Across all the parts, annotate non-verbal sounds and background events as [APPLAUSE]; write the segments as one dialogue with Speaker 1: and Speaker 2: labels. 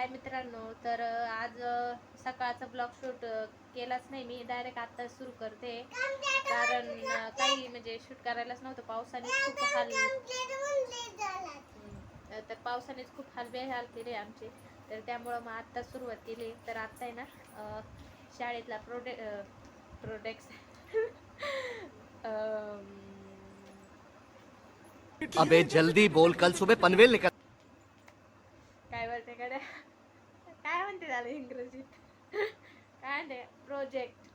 Speaker 1: हाय मित्रांनो तर आज सकाळचा ब्लॉग शूट केलाच नाही मी. डायरेक्ट आता सुरू करते. कारण काही म्हणजे शूट करायलाच नव्हतं. पावसाने खूप हाल तर पावसानेच खूप हाल बेहाल केले आमचे. तर त्यामुळं मग आत्ता सुरुवात केली. तर आत्ता आहे ना शाळेतला प्रोडे प्रोडक्ट्स [LAUGHS]
Speaker 2: अबे जल्दी बोल. कल सुबह पनवेल निकल
Speaker 1: काय बोलते कडे काय म्हणते झालं इंग्रजीत काय म्हणते प्रोजेक्ट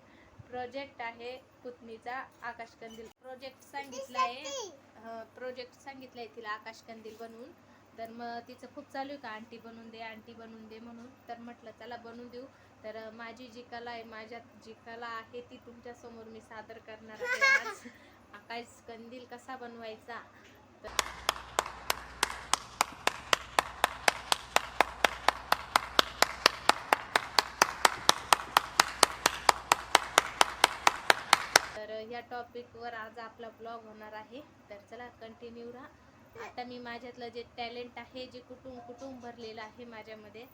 Speaker 1: प्रोजेक्ट आहे पुतणीचा आकाशकंदील प्रोजेक्ट सांगितलाय प्रोजेक्ट सांगितलंय तिला आकाशकंदील बनवून. तर मग तिचं खूप चालू आहे का? आंटी बनवून दे आंटी बनवून दे म्हणून. तर म्हटलं चला बनवून देऊ. तर माझी जी कला आहे माझ्यात जी कला आहे ती तुमच्यासमोर मी सादर करणार आहे आज. [LAUGHS] आकाश कंदील कसा बनवायचा? या टॉपिकवर आज आपला ब्लॉग होणार आहे. तर चला कंटिन्यू राहा. आता मी माझ्यातलं जे टॅलेंट आहे जे कुटुंब कुटुंब भरलेलं आहे माझ्यामध्ये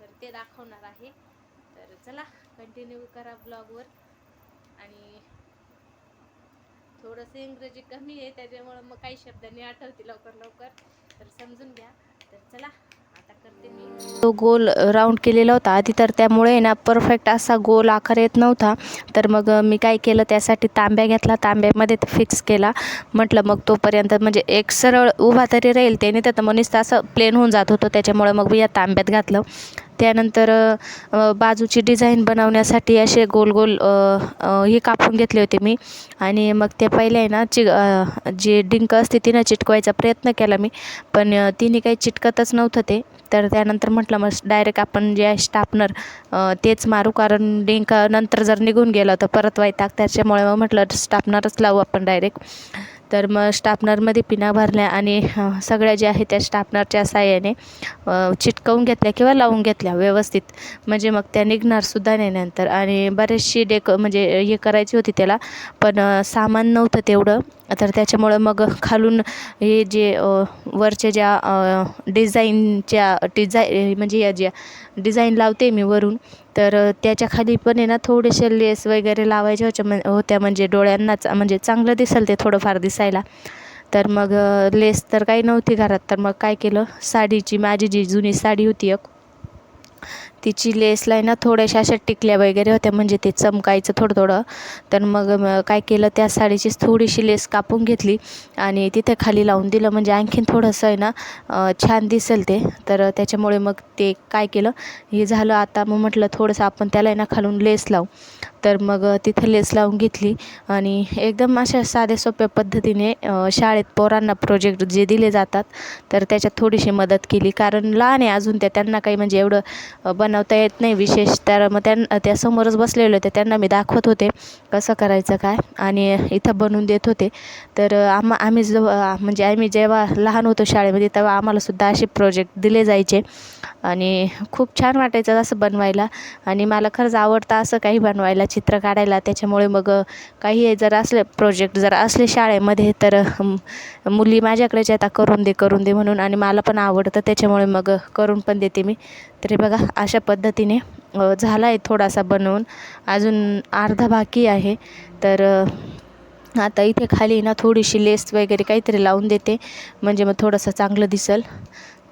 Speaker 1: तर ते दाखवणार आहे. तर चला कंटिन्यू करा ब्लॉगवर आणि थोडंसं इंग्रजी कमी आहे त्याच्यामुळं मग काही शब्दांनी आठवते लवकर लवकर. तर समजून घ्या. तर चला तो गोल राऊंड केलेला होता आधी तर त्यामुळे ना परफेक्ट असा गोल आकार येत नव्हता. तर मग मी काय केलं त्यासाठी तांब्या घेतला. तांब्यामध्ये फिक्स केला. म्हटलं मग तोपर्यंत म्हणजे एक सरळ उभा तरी राहील त्याने त्यात मनीस असं प्लेन होऊन जात होतं. त्याच्यामुळे मग मी या तांब्यात घातलं. त्यानंतर बाजूची डिझाईन बनवण्यासाठी असे गोल गोल हे कापून घेतले होते मी. आणि मग ते पहिले आहे ना चि जे डिंक असते तिनं चिटकवायचा प्रयत्न केला मी. पण तिने काही चिटकतच नव्हतं ते. तर त्यानंतर म्हटलं मग डायरेक्ट आपण जे आहे स्टापनर तेच मारू. कारण डिंक नंतर जर निघून गेलं तर परत वैताग त्याच्यामुळे मग म्हटलं स्टापनरच लावू आपण डायरेक्ट. तर मग स्टापनरमध्ये पिना भरल्या आणि सगळ्या ज्या आहेत त्या स्टापनरच्या साह्याने चिटकवून घेतल्या किंवा लावून घेतल्या व्यवस्थित. म्हणजे मग त्या निघणारसुद्धा नाही नंतर. आणि बरेचशी डेक म्हणजे हे करायची होती त्याला पण सामान नव्हतं तेवढं. तर त्याच्यामुळं मग खालून हे जे वरच्या ज्या डिझाईनच्या डिझाई म्हणजे या ज्या डिझाईन लावते मी वरून तर त्याच्याखाली त्याच्याखाली पण आहे ना थोडेसे लेस वगैरे लावायचे होत्या म्हण होत्या म्हणजे डोळ्यांनाच म्हणजे चांगलं दिसेल ते थोडंफार दिसायला. तर मग लेस तर काही नव्हती घरात. तर मग काय केलं? साडीची माझी जी जुनी साडी होती एक तिची लेसला आहे ना थोड्याशा अशा टिकल्या वगैरे होत्या म्हणजे ते चमकायचं थोडं थोडं तर मग काय केलं त्या साडीचीच थोडीशी लेस कापून घेतली आणि तिथे खाली लावून दिलं. म्हणजे आणखीन थोडंसं आहे ना छान दिसेल ते. तर त्याच्यामुळे मग ते काय केलं हे झालं. आता मग म्हटलं थोडंसं आपण त्याला आहे ना खालून लेस लावू. तर मग तिथे लेस लावून घेतली आणि एकदम अशा साध्या सोप्या पद्धतीने शाळेत पोरांना प्रोजेक्ट जे दिले जातात तर त्याच्यात थोडीशी मदत केली. कारण लहान आहे अजून त्या त्यांना काही म्हणजे एवढं बनवता येत नाही विशेष. तर मग त्यां त्या समोरच बसलेले होते त्यांना मी दाखवत होते कसं करायचं काय आणि इथं बनवून देत होते. तर आम्हा आम्ही जेव्हा म्हणजे आम्ही जेव्हा लहान होतो शाळेमध्ये तेव्हा आम्हालासुद्धा असे प्रोजेक्ट दिले जायचे. आणि खूप छान वाटायचं असं बनवायला आणि मला खरंच आवडतं असं काही बनवायला. चित्र काढायला. त्याच्यामुळे मग काही जर असले प्रोजेक्ट जर असले शाळेमध्ये तर मुली माझ्याकडेच आता करून दे करून दे म्हणून आणि मला पण आवडतं. त्याच्यामुळे मग करून पण देते मी. तरी बघा अशा पद्धतीने झाला आहे थोडासा बनवून. अजून अर्धा बाकी आहे. तर आता इथे खाली ना थोडीशी लेस वगैरे काहीतरी लावून देते. म्हणजे मग थोडंसं चांगलं दिसेल.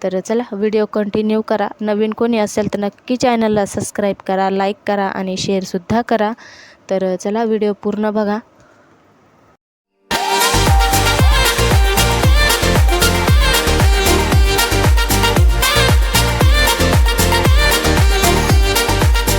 Speaker 1: तर चला व्हिडिओ कंटिन्यू करा. नवीन कोणी असेल तर नक्की चॅनलला सबस्क्राईब करा लाईक करा आणि शेअरसुद्धा करा. तर चला व्हिडिओ पूर्ण बघा.